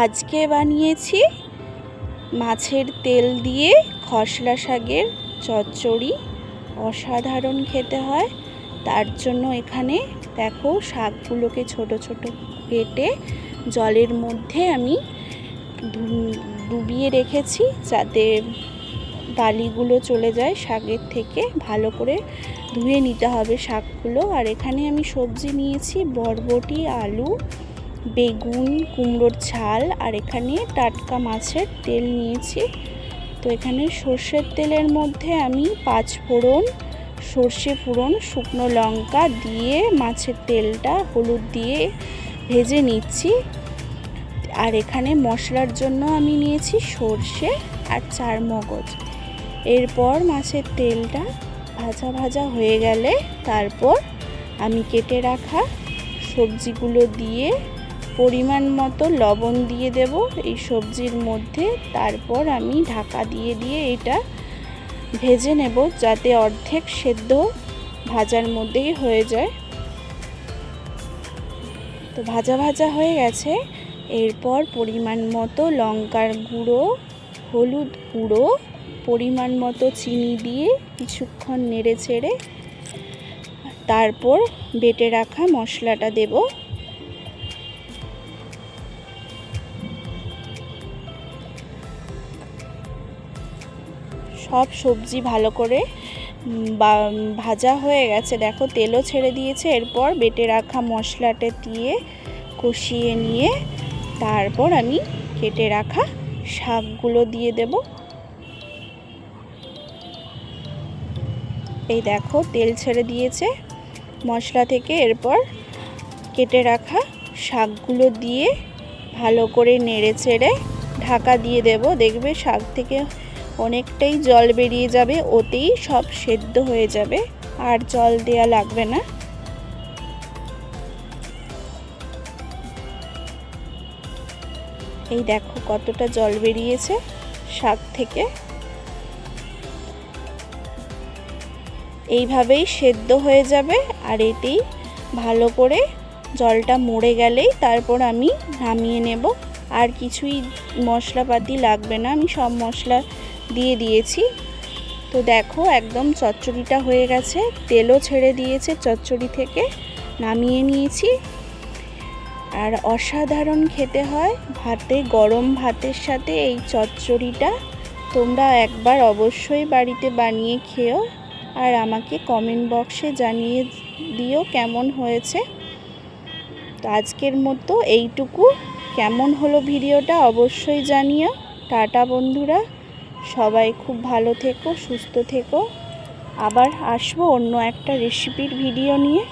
আজকে বানিয়েছি মাছের তেল দিয়ে খসলা শাকের চচ্চড়ি। অসাধারণ খেতে হয়। তার জন্য এখানে দেখো শাকগুলোকে ছোট ছোট কেটে জলের মধ্যে আমি ডুবিয়ে রেখেছি যাতে বালিগুলো চলে যায় শাকের থেকে। ভালো করে ধুয়ে নিতে হবে শাকগুলো। আর এখানে আমি সবজি নিয়েছি, বরবটি, আলু বেগুন, কুমড়োর ঝাল আর এখানে টাটকা মাছের তেল নিয়েছি। তো এখানে সর্ষের তেলের মধ্যে আমি পাঁচ ফোড়ন, সর্ষে ফোড়ন, শুকনো লঙ্কা দিয়ে মাছের তেলটা হলুদ দিয়ে ভেজে নিচ্ছি। আর এখানে মশলার জন্য আমি নিয়েছি সর্ষে আর চার মগজ। এরপর মাছের তেলটা ভাজা ভাজা হয়ে গেলে তারপর আমি কেটে রাখা সবজিগুলো দিয়ে পরিমাণ মতো লবণ দিয়ে দেব এই সবজির মধ্যে। তারপর আমি ঢাকা দিয়ে দিয়ে এটা ভেজে নেব যাতে অর্ধেক সেদ্ধ ভাজার মধ্যেই হয়ে যায়। তো ভাজা ভাজা হয়ে গেছে। এরপর পরিমাণ মতো লঙ্কার গুঁড়ো, হলুদ গুঁড়ো, পরিমাণ মতো চিনি দিয়ে কিছুক্ষণ নেড়ে চেড়ে তারপর বেটে রাখা মশলাটা দেব। সব সবজি ভালো করে ভাজা হয়ে গেছে। দেখো, তেলও ছেড়ে দিয়েছে। এরপর বেটে রাখা মশলাটা দিয়ে কষিয়ে নিয়ে তারপর আমি কেটে রাখা শাকগুলো দিয়ে দেব। এই দেখো, তেল ছেড়ে দিয়েছে মশলা থেকে। এরপর কেটে রাখা শাকগুলো দিয়ে ভালো করে নেড়ে চেড়ে ঢাকা দিয়ে দেব। দেখবে শাক থেকে অনেকটাই জল বেরিয়ে যাবে, ওতেই সব সেদ্ধ হয়ে যাবে, আর জল দেয়া লাগবে না। এই দেখো কতটা জল বেরিয়েছে শাক থেকে। এইভাবেই সেদ্ধ হয়ে যাবে, আর এতেই ভালো করে জলটা মরে গেলেই তারপর আমি নামিয়ে নেব। আর কিছুই মশলাপাতি লাগবে না, আমি সব মশলা দিয়ে দিয়েছি। তো দেখো একদম চচ্চড়িটা হয়ে গেছে। তেলও ছেড়ে দিয়েছে চচ্চড়ি থেকে, নামিয়ে নিয়েছি। আর অসাধারণ খেতে হয় ভাতে, গরম ভাতের সাথে এই চচ্চড়িটা। তোমরা একবার অবশ্যই বাড়িতে বানিয়ে খেও আর আমাকে কমেন্ট বক্সে জানিয়ে দিও কেমন হয়েছে। তো আজকের মতো এইটুকু। কেমন হলো ভিডিওটা অবশ্যই জানিও। টাটা বন্ধুরা। সবাই খুব ভালো থেকো সুস্থ থেকো। আবার আসব অন্য একটা রেসিপির ভিডিও নিয়ে।